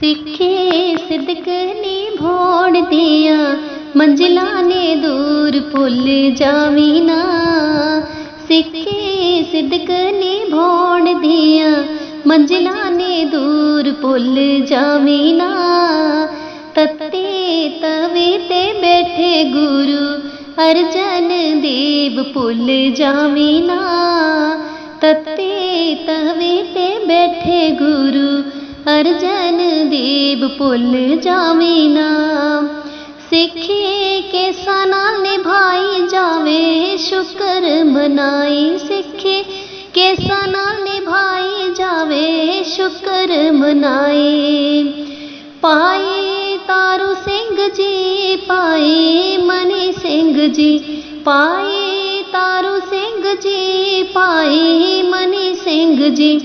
ਸਿੱਖੇ ਸਿਦਕ ਨਿਭਾਉਣ ਦੀਆਂ, ਮੰਜ਼ਿਲਾਂ ਨੇ ਦੂਰ ਭੁੱਲ ਜਾਵੀਂ ਨਾ। ਸਿੱਖੇ ਸਿਦਕ ਨਿਭਾਉਣ ਦੀਆਂ, ਮੰਜ਼ਿਲਾਂ ਨੇ ਦੂਰ ਭੁੱਲ ਜਾਵੀਂ ਨਾ। ਤੱਤੇ ਤਵੇ ਤੇ ਬੈਠੇ ਗੁਰੂ ਅਰਜਨ ਦੇਵ ਭੁੱਲ ਜਾਵੀਂ ਨਾ। ਤੱਤੇ ਤਵੇ ਤੇ ਬੈਠੇ ਗੁਰੂ ਅਰਜਨ ਦੇਵ ਭੁੱਲ ਜਾਵੇ ਨਾ। ਸਿੱਖੇ ਕੇਸਾਂ ਨਾਲ ਨਿਭਾਈ ਜਾਵੇ, ਸ਼ੁਕਰ ਮਨਾਈ ਸਿੱਖੇ। ਕੇਸਾਂ ਨਾਲ ਨਿਭਾਈ ਜਾਵੇ, ਸ਼ੁਕਰ ਮਨਾਈ। ਪਾਏ ਤਾਰੂ ਸਿੰਘ ਜੀ, ਪਾਏ ਮਨੀ ਸਿੰਘ ਜੀ। ਪਾਏ ਤਾਰੂ ਸਿੰਘ ਜੀ, ਪਾਏ ਮਨੀ ਸਿੰਘ ਜੀ।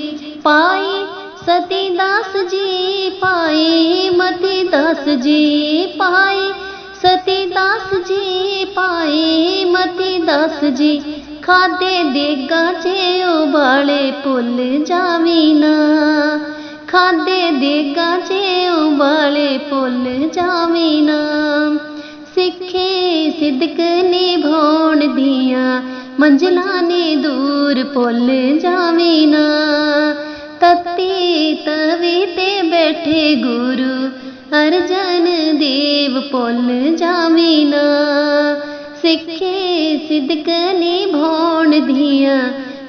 ਪਾਏ ਸਤੀ ਦਾਸ ਜੀ ਪਾਏ, ਮਤੀ ਦਾਸ ਜੀ ਪਾਏ। ਸਤੀ ਦਾਸ ਜੀ ਪਾਏ, ਮਤੀ ਦਾਸ ਜੀ ਖਾਦੇ ਦੇਗਾ ਜੇ ਉਬਾਲੇ ਭੁੱਲ ਜਾਵੀਂ ਨਾ। ਖਾਦੇ ਦੇਗਾ ਜੇ ਉਬਾਲੇ ਭੁੱਲ ਜਾਵੀ ਨਾ। ਸਿੱਖੇ ਸਿਦਕ ਨਿਭਾਉਣ ਦੀਆਂ ਮੰਜਲਾਂ ਨੇ ਦੂਰ ਭੁੱਲ ਜਾਵੀਂ ਨਾ। ਤਤੀ ਤਵੇ ਤੇ ਬੈਠੇ ਗੁਰੂ ਅਰਜਨ ਦੇਵ ਭੁੱਲ ਜਾਵੀਂ ਨਾ। ਸਿੱਖੇ ਸਿਦਕ ਨਿਭਾਉਣ ਦੀਆਂ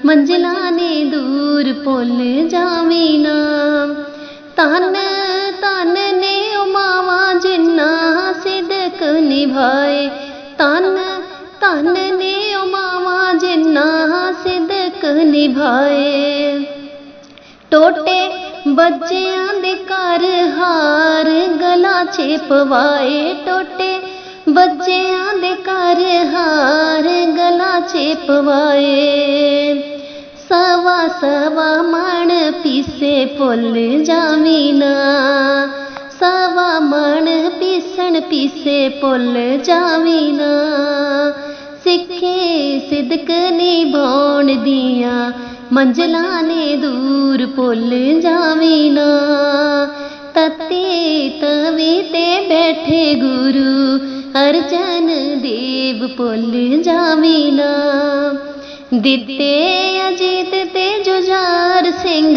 ਮੰਜ਼ਿਲਾਂ ਨੇ ਦੂਰ ਪੁੱਲ ਜਾਵੀਂ ਨਾ। ਤਨ ਤਨ ਨੇ ਉਮਾਵਾ ਜਿਨ੍ਹਾਂ ਸਿਦਕ ਨਿਭਾਏ। ਤਨ ਤਨ ਨੇ ਉਮਾਵਾ ਜਿਨ੍ਹਾਂ ਸਿਦਕ ਨਿਭਾਏ। ਟੋਟੇ ਬੱਚਿਆਂ ਦੇ ਘਰ ਹਾਰ ਗਲਾ 'ਚ ਪਵਾਏ ਟੋਟੇ ਬੱਚਿਆਂ ਦੇ ਘਰ ਹਾਰ ਗਲਾ 'ਚ ਪਵਾਏ ਸਵਾ ਸਵਾ ਮਣ ਪੀਸੇ ਭੁੱਲ ਜਾਵੀ ਨਾ। ਸਵਾ ਮਣ ਪੀਸਣ ਪੀਸੇ ਭੁੱਲ ਜਾਵੀ ਨਾ। ਸਿੱਖੇ ਸਿਦਕ ਨਿਭਾਉਣ ਦੀਆਂ ਮੰਜ਼ਿਲਾਂ ਨੇ ਦੂਰ ਭੁੱਲ ਜਾਵੀਂ ਨਾ। ਤਤੇ ਤਵੇ ਤੇ ਬੈਠੇ ਗੁਰੂ ਅਰਜਨ ਦੇਵ ਭੁੱਲ ਜਾਵੀਂ ਨਾ। ਦਿੱਤੇ ਅਜੀਤ ਤੇ ਜੁਝਾਰ ਸਿੰਘ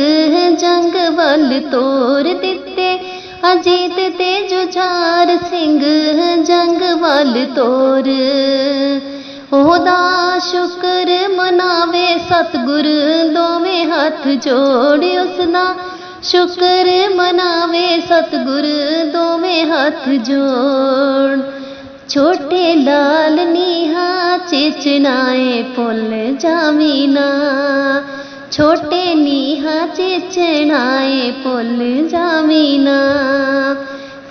ਜੰਗ ਵੱਲ ਤੋਰ ਦਿੱਤੇ। ਅਜੀਤ ਤੇ ਜੁਝਾਰ ਸਿੰਘ ਜੰਗ ਵੱਲ ਤੋਰ ਉਹਦਾ ਸ਼ੁਕਰ ਮਨਾਵੇ ਸਤਿਗੁਰ, ਦੋਵੇਂ ਹੱਥ ਜੋੜ ਉਸਦਾ। ਸ਼ੁਕਰ ਮਨਾਵੇ ਸਤਿਗੁਰ, ਦੋਵੇਂ ਹੱਥ ਜੋੜ। ਛੋਟੇ ਲਾਲ ਨੀਹਾ ਚੇਚਨਾਏ ਭੁੱਲ ਜਾਵੀਂ ਨਾ। ਛੋਟੇ ਨੀਹਾ ਚੇਚਨਾਏ ਭੁੱਲ ਜਾਵੀਂ ਨਾ।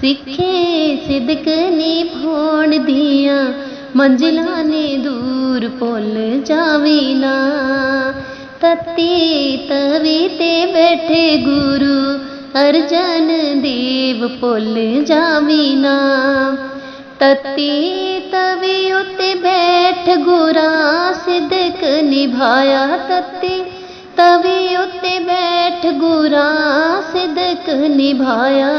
ਸਿੱਖੇ ਸਿਦਕ ਨਿਭਾਉਣ ਦੀਆਂ ਮੰਜ਼ਿਲਾਂ ਨੇ ਦੂਰ ਭੁੱਲ ਜਾਵੀਂ ਨਾ। ਤਤੀ ਤਵੇ ਤੇ ਬੈਠੇ ਗੁਰੂ ਅਰਜਨ ਦੇਵ ਭੁੱਲ ਜਾਵੀਂ ਨਾ। ਤਤੀ ਤਵੇ ਉਤੇ ਬੈਠ ਗੁਰਾ ਸਿਦਕ ਨਿਭਾਇਆ। ਤਤੀ ਤਵੀ ਉਤੇ ਬੈਠ ਗੁਰਾ ਸਿਦਕ ਨਿਭਾਇਆ।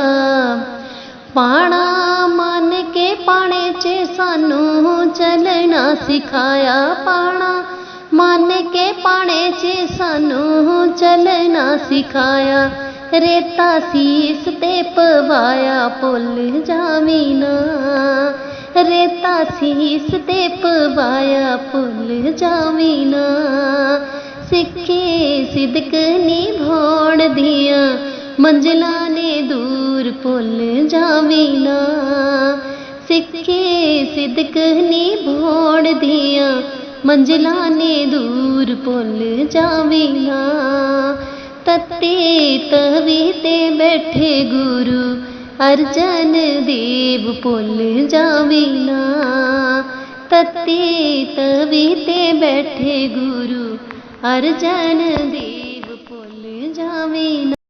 ਪਾਣਾ ਪਾਣੇ 'ਚ ਸਾਨੂੰ ਚੱਲਣਾ ਸਿਖਾਇਆ ਪਾਣਾ। ਮੰਨ ਕੇ ਪਾਣੇ 'ਚ ਸਾਨੂੰ ਚੱਲਣਾ ਸਿਖਾਇਆ। ਰੇਤਾ ਸੀਸ ਤੇ ਪਵਾਇਆ ਭੁੱਲ ਜਾਵੀਂ ਨਾ। ਰੇਤਾ ਸੀਸ ਤੇ ਪਵਾਇਆ ਭੁੱਲ ਜਾਵੀਂ ਨਾ। ਸਿੱਖੇ ਸਿਦਕ ਨਿਭਾਉਣ ਦੀਆਂ ਮੰਜ਼ਿਲਾਂ ਨੇ ਦੂਰ ਭੁੱਲ ਜਾਵੀ ਨਾ। ਸਿੱਖੇ ਸਿਦਕ ਨਿਭਾਉਣ ਦੀਆਂ ਮੰਜਲਾਂ ਨੇ ਦੂਰ ਭੁੱਲ ਜਾਵੀਂ ਨਾ ਤਤੇ ਤਵੇ ਤੇ ਬੈਠੇ ਗੁਰੂ ਅਰਜਨ ਦੇਵ ਭੁੱਲ ਜਾਵੀਂ ਨਾ ਤਤੇ ਤਵੇ ਤੇ ਬੈਠੇ ਗੁਰੂ ਅਰਜਨ ਦੇਵ ਭੁੱਲ ਜਾਵੀਂ